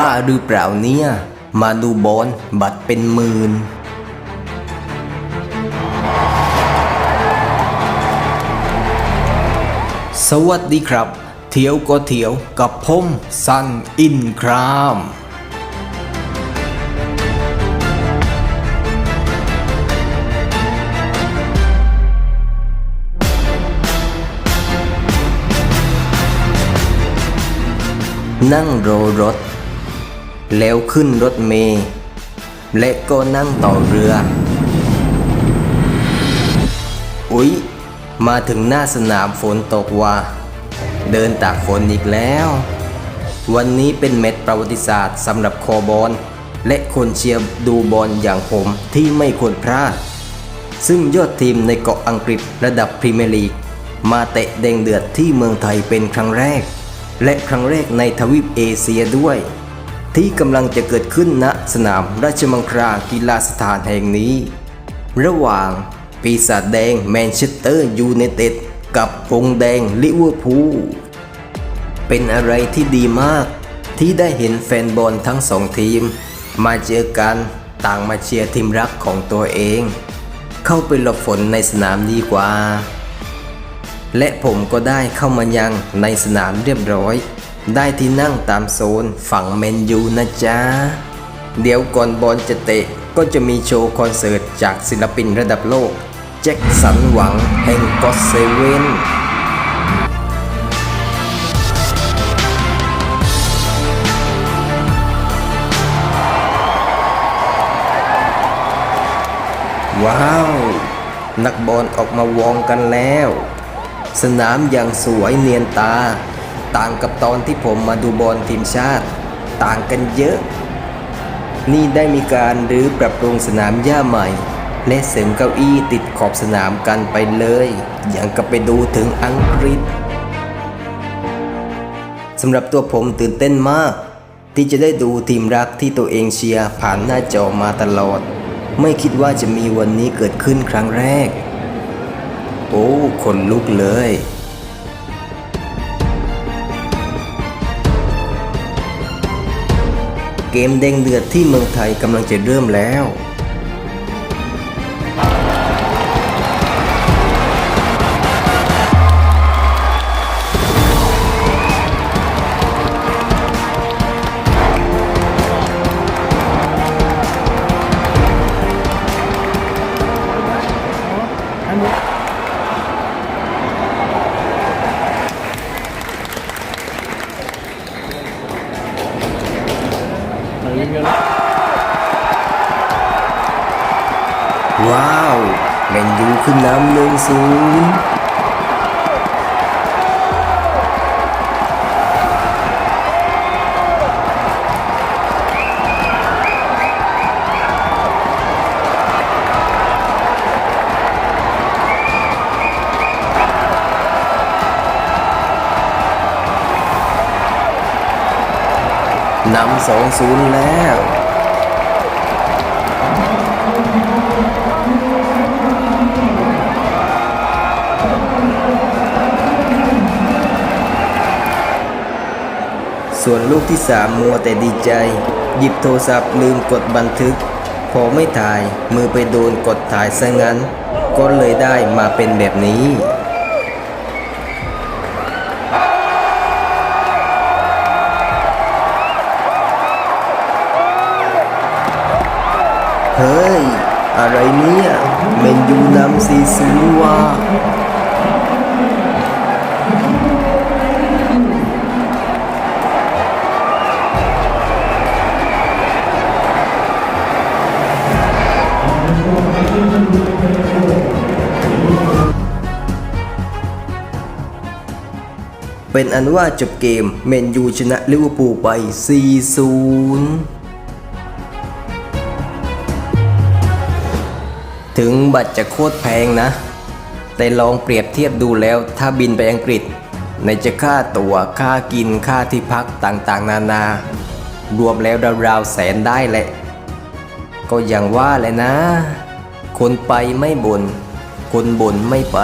บ้าหรือเปล่าเนี่ย มาดูบอลบัตรเป็นหมื่นสวัสดีครับ เที่ยวก็เที่ยวกับผมซันอินครามนั่งโรรถ แล้วขึ้นรถเมล์และก็นั่งต่อเรือ อุ๊ย มาถึงหน้าสนามฝนตกว่า เดินตากฝนอีกแล้ว วันนี้เป็นเม็ดประวัติศาสตร์สำหรับคอบอลและคนเชียร์ดูบอลอย่างผมที่ไม่ควรพลาด ซึ่งยอดทีมในเกาะอังกฤษระดับพรีเมียร์ลีก มาเตะแดงเดือดที่เมืองไทยเป็นครั้งแรก และครั้งแรกในทวีปเอเชียด้วย ที่กำลังจะเกิดขึ้นณสนามราชมังคลากีฬาสถานแห่งนี้ ระหว่างปีศาจแดงแมนเชสเตอร์ยูไนเต็ดกับหงแดงลิเวอร์พูลเป็นอะไรที่ดีมาก ที่ได้เห็นแฟนบอลทั้งสองทีม มาเจอกันต่างมาเชียร์ทีมรักของตัวเอง เข้าไปหลบฝนในสนามดีกว่า และผมก็ได้เข้ามายังในสนามเรียบร้อย ได้ที่นั่งตามโซนฝั่งเมนยูนะจ๊ะ เดี๋ยวก่อนบอลจะเตะก็จะมีโชว์คอนเสิร์ตจากศิลปินระดับโลก แจ็คสันหวังแห่งก็เซเว่นว้าว นักบอลออกมาวองกันแล้ว สนามอย่างสวยเนียนตา ต่างกับตอนที่ผมมาดูบอลทีมชาติ ต่างกันเยอะ นี่ได้มีการรื้อปรับปรุงสนามหญ้าใหม่ และเสริมเก้าอี้ติดขอบสนามกันไปเลย อย่างกับไปดูถึงอังกฤษสำหรับตัวผมตื่นเต้นมาก ที่จะได้ดูทีมรักที่ตัวเองเชียร์ผ่านหน้าจอมาตลอด ไม่คิดว่าจะมีวันนี้เกิดขึ้นครั้งแรก โอ้ขนลุกเลย เกมเด้งเดือดที่เมืองไทยกำลังจะเริ่มแล้ว ว้าวแมนยูขึ้นนำหนึ่งศูนย์นำสองศูนย์แล้ว ส่วนลูกที่สามมัวแต่ดีใจ หยิบโทรศัพท์ลืมกดบันทึก พอไม่ถ่ายมือไปโดนกดถ่ายซะงั้น ก็เลยได้มาเป็นแบบนี้เฮ้ย อะไรเนี่ยเมนยูนำซีซูว่า เป็นอันว่าจบเกมเมนยูชนะลิเวอร์พูลไป 4-0ถึงบัตรจะโคตรแพงนะ แต่ลองเปรียบเทียบดูแล้วถ้าบินไปอังกฤษ ในจะค่าตัว๋วค่ากินค่าที่พักต่างๆ นานา รวมแล้วราวๆแสนได้แหละ ก็อย่างว่าแหละนะ คนไปไม่บน่นคนบ่นไม่ไป